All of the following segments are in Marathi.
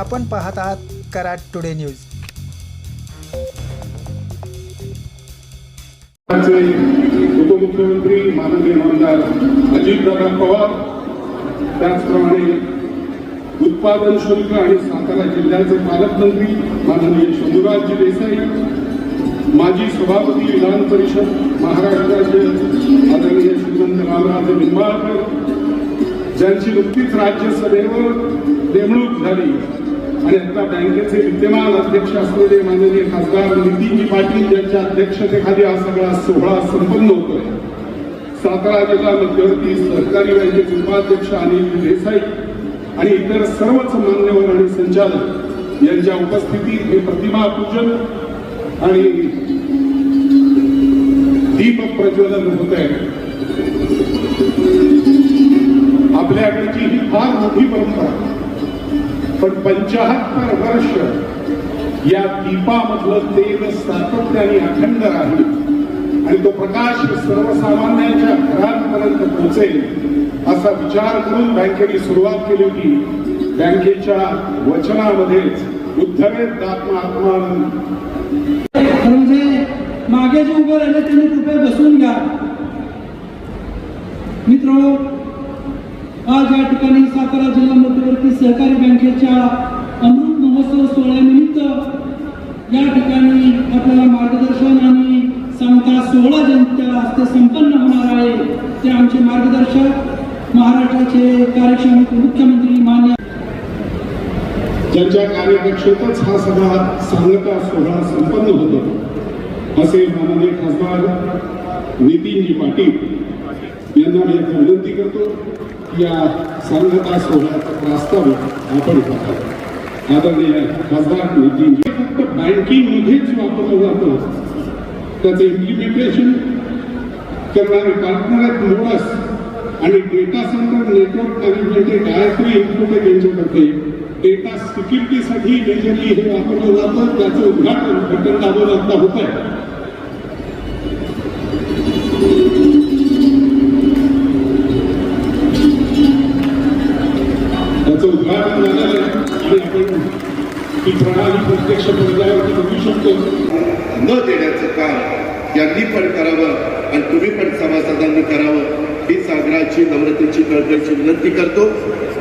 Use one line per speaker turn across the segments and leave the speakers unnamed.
आपण पाहत आहात कराड टुडे न्यूज.
उपमुख्यमंत्री माननीय आमदार अजितदादा पवार त्याचप्रमाणे उत्पादन शुल्क आणि सातारा जिल्ह्याचे पालकमंत्री माननीय शंभूराजजी देसाई माजी सभापती विधान परिषद महाराष्ट्राचे आदरणीय श्रीमंत रामराजे निंबाळकर ज्यांची नुकतीच राज्यसभेवर नेमणूक झाली. आणि आता बँकेचे विद्यमान अध्यक्ष असलेले माननीय खासदार नितीनजी पाटील यांच्या अध्यक्षतेखाली हा सगळा सोहळा संपन्न होतोय. सातारा जिल्हा मध्यवर्ती सहकारी बँकेचे उपाध्यक्ष अनिल देसाई आणि इतर सर्वच मान्यवर आणि संचालक यांच्या उपस्थितीत हे प्रतिमा पूजन आणि दीप प्रज्वलन होत आहे. आपल्याकडची ही फार मोठी परंपरा. पण पंचाहत्तर वर्ष या दीपामधलं तेल सातत्याने अखंड राहील. आणि तो प्रकाश सर्वसामान्यांच्या घरांपर्यंत पोहोचेल असा विचार करून बँकेने सुरुवात केली होती. बँकेच्या वचनामध्येच उद्धवेत आत्मात्मान
म्हणजे मागे जे उभं राहिले त्यांनी कृपया बसून घ्या. मित्र आज या ठिकाणी सातारा जिल्हा मध्यवर्ती सहकारी बँकेच्या अमृत महोत्सव सोहळ्यानिमित्त या ठिकाणी आपल्याला मार्गदर्शन आणि सांगता सोहळा ज्यांच्या हस्ते संपन्न होणार आहे ते आमचे मार्गदर्शक महाराष्ट्राचे कार्यक्षम मुख्यमंत्री मान्य
ज्यांच्या कार्यकक्षेतच हा सगळा सांगता सोहळा संपन्न होतो असे माननीय खासदार नितीनजी पाटील यांना मी विनंती करतो. या सांगता सोहळ्याचा प्रास्ताव आपण पाहा आदरणीय खासदार नितीनजी फक्त बँकिंगमध्येच वापरलं जातं. त्याचं इम्प्लिमेंटेशन करणारे पार्टनर आहेत मोडस आणि डेटा सेंटर नेटवर्क मॅनेजमेंट हे गायत्री इन्फोटेक यांच्यातर्फे डेटा सिक्युरिटीसाठी मेजरली हे वापरलं जातं. त्याचं उद्घाटन बटन दाबून आता होत आहे ही प्रणाली प्रत्यक्ष पडद्यावरती बघू शकतो.
न देण्याचं काम यांनी पण करावं आणि तुम्ही पण सभासदांनी करावं ही सागराची नम्रतेची कळकळीची विनंती करतो.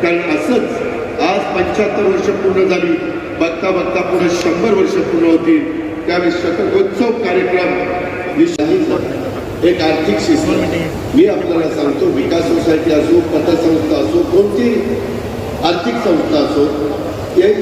कारण असंच आज पंच्याहत्तर वर्ष पूर्ण झाली बघता बघता पुढे शंभर वर्ष पूर्ण होतील. त्यावेळी शतकोत्सव कार्यक्रम. निश्चित एक आर्थिक शिस्त. मी आपल्याला सांगतो विकास सोसायटी असो पतसंस्था असो कोणती आर्थिक संस्था असो हे